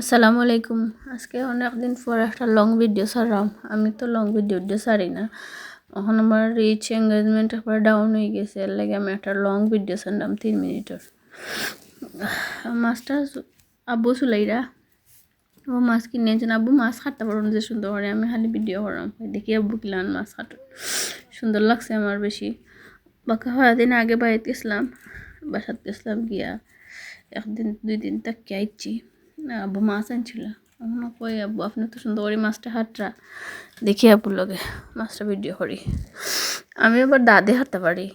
আসসালামু আলাইকুম। আজকে অনেক দিন পর একটা লং ভিডিও ছাড়লাম। আমি তো লং ভিডিও ছাড়ি না। এখন আমার রিচ এঙ্গেজমেন্ট একবার ডাউন হয়ে গেছে। এর লাগে আমি একটা লং ভিডিও ছাড়লাম তিন মিনিটের। মাছটা আব্বু চুলাইরা। ও মাছ কিনে এনেছেন আব্বু মাছ খাটতে পারুন যে সুন্দর করে। আমি খালি ভিডিও করাম। দেখি আব্বু কিলান মাছ খাট সুন্দর লাগছে আমার বেশি। বাকা দিন আগে বাড়িতে গেছিলাম। বাসাত গেছিলাম গিয়া। একদিন দুই দিন তাকে আইছি। আব্বু মাছ আনছিল। এখন কই আব্বু, আপনি তো সুন্দর করে মাছটা হাতটা দেখি আব্বুর লগে, মাছটা ভিডিও করি। আমি আবার দাদে হাঁটতে পারি।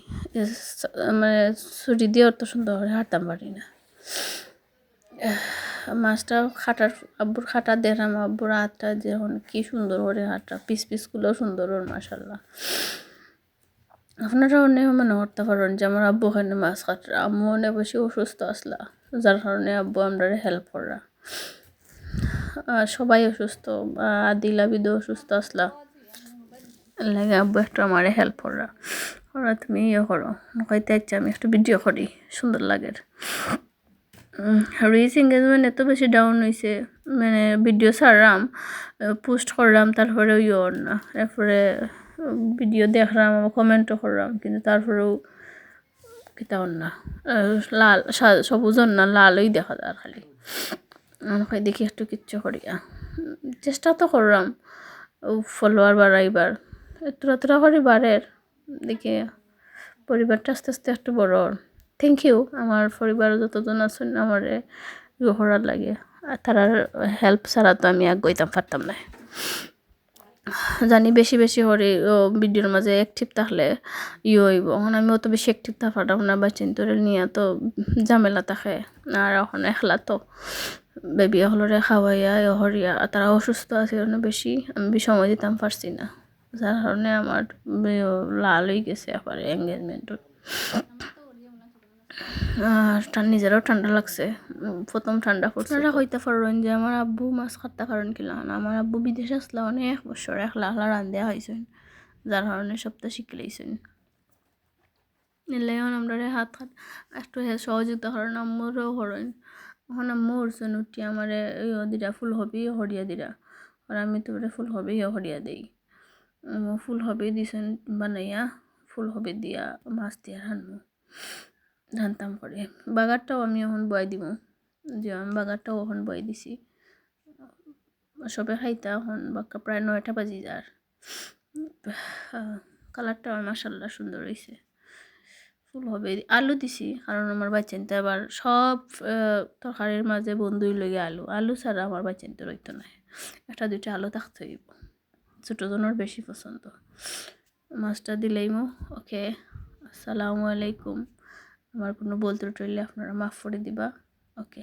মানে ছুটি দিয়ে অত সুন্দর করে হাঁটতাম পারি না। মাছটা খাটার, আব্বুর খাটা দেখলাম, আব্বুর হাতটা যখন কি সুন্দর করে হাতটা পিস পিসগুলোও সুন্দর ওর মাসাল্লাহ আপনারা অনেক মনে করতে পারেন যে আমার আব্বু ওখানে মাছ কাটরা আম্মু অনেক বেশি অসুস্থ আসলা, যার কারণে আব্বু আমরা হেল্প করা সবাই অসুস্থ আদিলা বিদু অসুস্থ, আসলা। লাগে আব্বু একটু আমারে হেল্প করা। ওরা তুমি ইয়ে করো। হয়তো ইচ্ছা আমি একটু ভিডিও করি, সুন্দর লাগে। রিচ এঙ্গেজমেন্ট এত বেশি ডাউন হয়েছে মানে ভিডিও ছাড়লাম পোস্ট করলাম তারপরে ইয়ে না। তারপরে ভিডিও দেখলাম কমেন্টও করলাম, কিন্তু তারপরেও কিতাও না। লাল সবুজ না, লালই দেখা যায় খালি। আমাকে দেখি একটু কিচ্ছু করিয়া। চেষ্টা তো করলাম ফলোয়ার বাড়াইবার। তোরা তোরা করি বাড়ের দেখি পরিবারটা আস্তে আস্তে একটু বড় থ্যাংক ইউ আমার পরিবার যতজন আছেন, আমার ইয়ে লাগে। আর তারার হেল্প ছাড়া তো আমি আগ গইতাম পারতাম না। জানি বেশি বেশি করে ভিডিওর মাঝে অ্যাক্টিভ থাকলে ই হইব। এখন আমি অত বেশি অ্যাক্টিভ থাকাটাম না বা চিন্তরে নিয়ে তো ঝামেলা থাকে। আর এখন একলা তো বেবি হলরে খাওয়াইয়া হরিয়া তারা অসুস্থ আছে কারণে বেশি, আমি সময় দিতাম পারছি না। যার কারণে আমার লাল হয়ে গেছে আবার এঙ্গেজমেন্টত আর নিজেরও ঠান্ডা লাগছে। প্রথম ঠান্ডা পড়ছে হইতে পারেন যে আমার আব্বু মাছ খাট্টা কারণ কিলাম আমার আব্বু বিদেশ আসলে অনেক বছর একলা একলা রান্ধা হয়েছেন যার কারণে সপ্তাহ শিখে লইছেন এলে আমরা হাত হাত একটু সহযোগিতা করেন আম্মুরও করেন। এখন আম্মু উঠছেন উঠি আমার দিরা ফুল হবি হরিয়া দিরা। আর আমি তো ফুল হবি হরিয়া দেই। ফুল হবি দিছেন বানাইয়া ফুল হবি দিয়া মাছ দিয়া রান্নু। জানতাম করে বাগারটাও আমি এখন বয় দিব। যে আমি বাগারটাও এখন বয় দিছি। সবে খাইতা এখন, বাক্কা প্রায় নয়টা বাজি যার। কালারটা আমার মাসাল্লাহ সুন্দর হয়েছে ফুল হবে। আলু দিছি, কারণ আমার বাচ্চানতে আবার সব তরকারির মাঝে বন্ধুই লগে আলু। আলু ছাড়া আমার বাচ্চানতে রইতো না। একটা, দুইটা আলু থাকতে হইব। ছোটোজনের বেশি পছন্দ। মাছটা দিলেই মো। ওকে, আসসালামু আলাইকুম। আমার কোনো বলতে টইলে আপনারা মাফ করে দিবা। ওকে